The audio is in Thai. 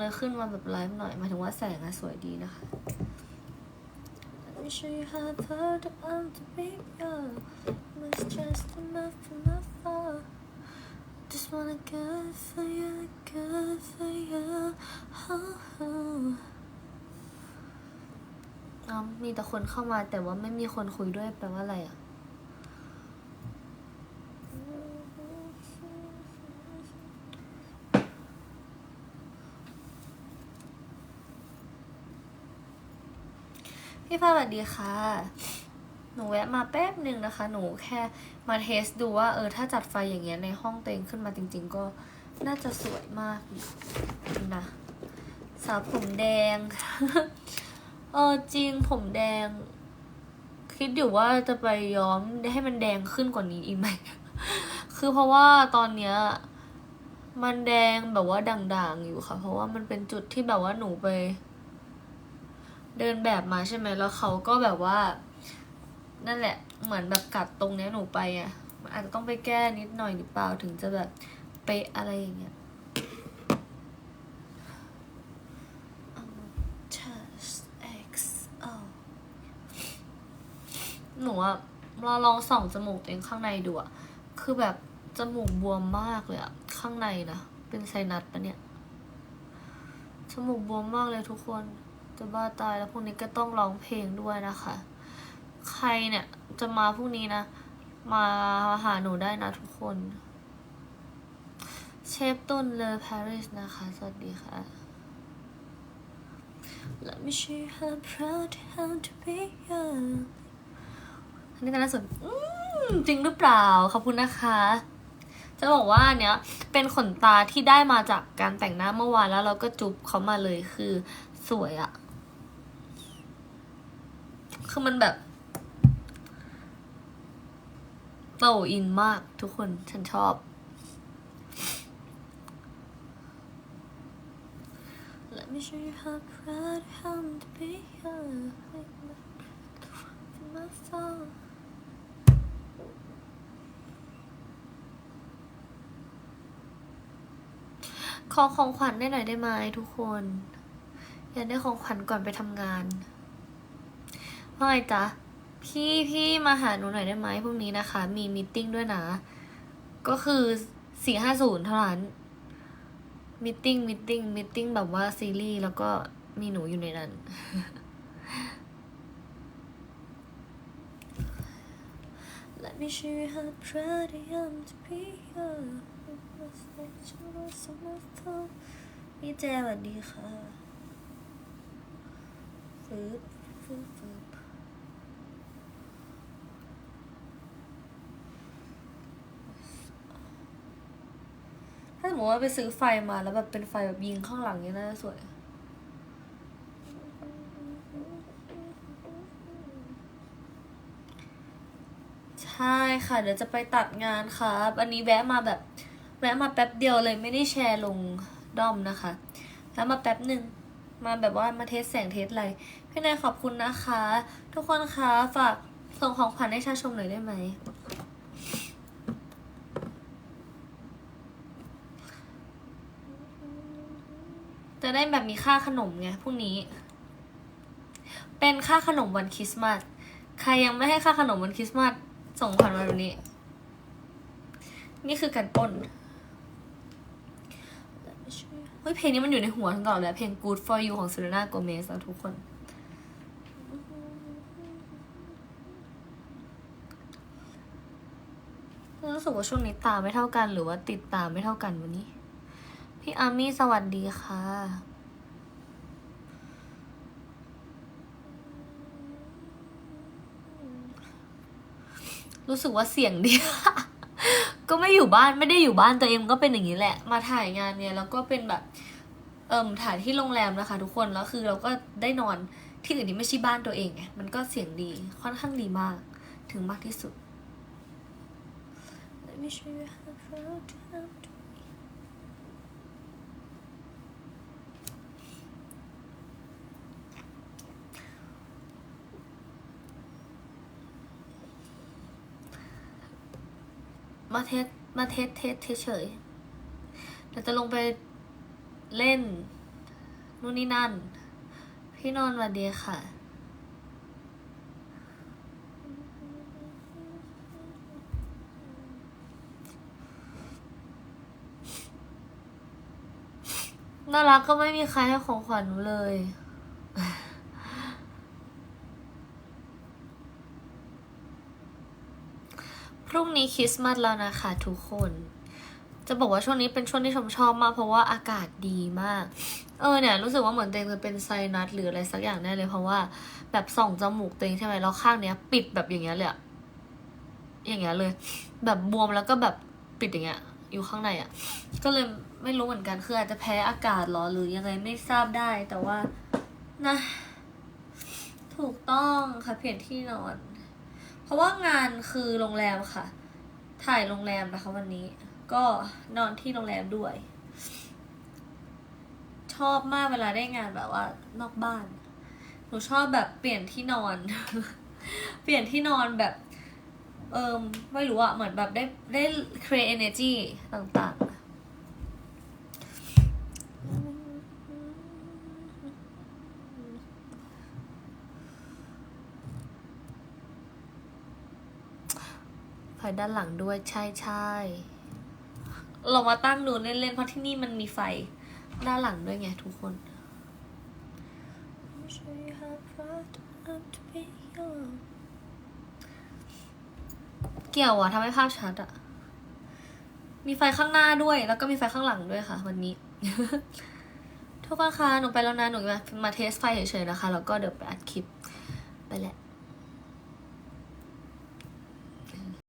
เลยขึ้นมาแบบไลฟ์หน่อยหมายถึงว่าแสงอะสวยดีนะคะ Let me show you how far the arm to be young It's just enough from afar Just wanna good for you, good for you oh, oh. อ๋อมีแต่คนเข้ามาแต่ว่าไม่มีคนคุยด้วยแปลว่าอะไรอะ พี่ฟ้าสวัสดีค่ะ หนูแวะมาแป๊บหนึ่งนะคะ หนูแค่มาเทสดูว่าเออถ้าจัดไฟอย่างเงี้ยในห้องตัวเองขึ้นมาจริง ๆ ก็น่าจะสวยมากนะสาวผมแดง เออจริงผมแดง คิดอยู่ว่าจะไปย้อมให้มันแดงขึ้นกว่านี้อีกไหม คือเพราะว่าตอนเนี้ยมันแดงแบบว่าด่างๆอยู่ค่ะ เพราะว่ามันเป็นจุดที่แบบว่าหนูไป เดินแบบมาใช่ไหมแล้วเขาก็แบบว่า นั่นแหละ เหมือนแบบกัดตรงเนี้ยหนูไปอะมันอาจจะต้องไปแก้นิดหน่อยหรือเปล่าถึงจะแบบเป๊ะอะไรอย่างเงี้ยหนูอะเราลองส่องจมูกตัวเองข้างในดูอะคือแบบจมูกบวมมากเลยอะข้างในนะ เป็นไซนัสปะเนี่ย จมูกบวมมากเลยทุกคน จะบ้าตายแล้วพรุ่งนี้ก็ต้องร้องเพลงด้วยนะคะ ใครเนี่ยจะมาพรุ่งนี้นะ มาหาหนูได้นะทุกคน เชฟตุนเลอปารีสนะคะ สวัสดีค่ะ Let me show you how proud I am to be young อันนี้กันล่าสุดอืมจริงหรือเปล่า ขอบคุณนะคะจะบอกว่าเนี้ยเป็นขนตาที่ได้มาจากการแต่งหน้าเมื่อวานแล้วเราก็จุบเขามาเลยคือสวยอะ คือมันแบบโตอินมากทุกคนฉันชอบ Let me show you how proud I am to be yours. Like my from my phone. ขอของขวัญได้หน่อยได้ไหมทุกคน อยากได้ของขวัญก่อนไปทำงาน ว่าไงจ๊ะพี่พี่มาหาหนูหน่อยได้ไหมพรุ่งนี้นะคะ มีมตติ팅ด้วยนะ ก็คือสี่ห้าศูนย์เท่านั้นมิทติ้งมิทติ้งมิทติ้งแบบว่าซีรีส์แล้วก็มีหนูอยู่ในนั้น Let me show you how proud I am to be yours. พี่แจสวัสดีค่ะฟืบฟืบฟืบ ถ้าสมมติว่าไปซื้อไฟมาแล้วแบบเป็นไฟแบบยิงข้างหลังเนี้ยน่าจะสวยใช่ค่ะ เดี๋ยวจะไปตัดงานครับ อันนี้แวะมาแบบแวะมาแป๊บเดียวเลยไม่ได้แชร์ลงด้อมนะคะ แล้วมาแป๊บหนึ่งมาแบบว่ามาเทสแสงเทสอะไรพี่นายขอบคุณนะคะ ทุกคนคะฝากส่งของขวัญให้ชาชมหน่อยได้ไหม จะได้แบบมีค่าขนมไงพรุ่งนี้ เป็นค่าขนมวันคริสต์มาสใครยังไม่ให้ค่าขนมวันคริสต์มาสส่งขวัญมาแบบนี้ นี่คือการปล้นเฮ้ยเพลงนี้มันอยู่ในหัวทั้งตลอดเลยเพลง Good for You ของ Selena Gomez นะทุกคน รู้สึกว่าช่วงนี้ตาไม่เท่ากันหรือว่าติดตาไม่เท่ากันวันนี้ พี่อามี่สวัสดีค่ะ รู้สึกว่าเสียงดี ก็ไม่อยู่บ้านไม่ได้อยู่บ้านตัวเองก็เป็นอย่างนี้แหละ มาถ่ายงานเนี่ยแล้วก็เป็นแบบ เอิ่มถ่ายที่โรงแรมนะคะ ทุกคนแล้วคือเราก็ได้นอนที่อื่นที่ไม่ใช่บ้านตัวเองไงมันก็เสียงดีค่อนข้างดีมาก ถึงมากที่สุด Let me show you how to มาเทสมาเทสเทสเฉยเดี๋ยวจะลงไปเล่นนู่นนี่นั่น พี่นอนวัสดีค่ะ น่ารักก็ไม่มีใครให้ของขวัญหนูเลย รุ่งนี้คริสต์มาสแล้วนะคะทุกคน จะบอกว่าช่วงนี้เป็นช่วงที่ชมชอบมาก เพราะว่าอากาศดีมาก เออเนี่ยรู้สึกว่าเหมือนเตงจะเป็นไซนัสหรืออะไรสักอย่างแน่เลยเพราะว่าแบบส่องจมูกเตงใช่ไหมแล้วข้างเนี้ย ปิดแบบอย่างเงี้ยเลยอะอย่างเงี้ยเลย แบบบวมแล้วก็แบบปิดอย่างเงี้ยอยู่ข้างในอะก็เลยไม่รู้เหมือนกันคืออาจจะแพ้อากาศหรอหรือยังไงไม่ทราบได้แต่ว่านะ ถูกต้องค่ะเปลี่ยนที่นอน เพราะว่างานคือโรงแรมค่ะ ถ่ายโรงแรมนะคะวันนี้ ก็นอนที่โรงแรมด้วย ชอบมากเวลาได้งานแบบว่า นอกบ้าน หนูชอบแบบเปลี่ยนที่นอน เปลี่ยนที่นอนแบบ เอิมไม่รู้อะเหมือนแบบได้ได้ create energy ต่างๆ ไฟด้านหลังด้วยใช่ใช่เรามาตั้งดูเล่นๆเพราะที่นี่มันมีไฟด้านหลังด้วยไงทุกคน เกี่ยวอะทำให้ภาพชัดอะมีไฟข้างหน้าด้วย แล้วก็มีไฟข้างหลังด้วยค่ะ วันนี้ทุกคนคะหนูไปแล้วนะหนูมามาเทสไฟเฉยๆนะคะ แล้วก็เดี๋ยวไปอัดคลิปไปแหละ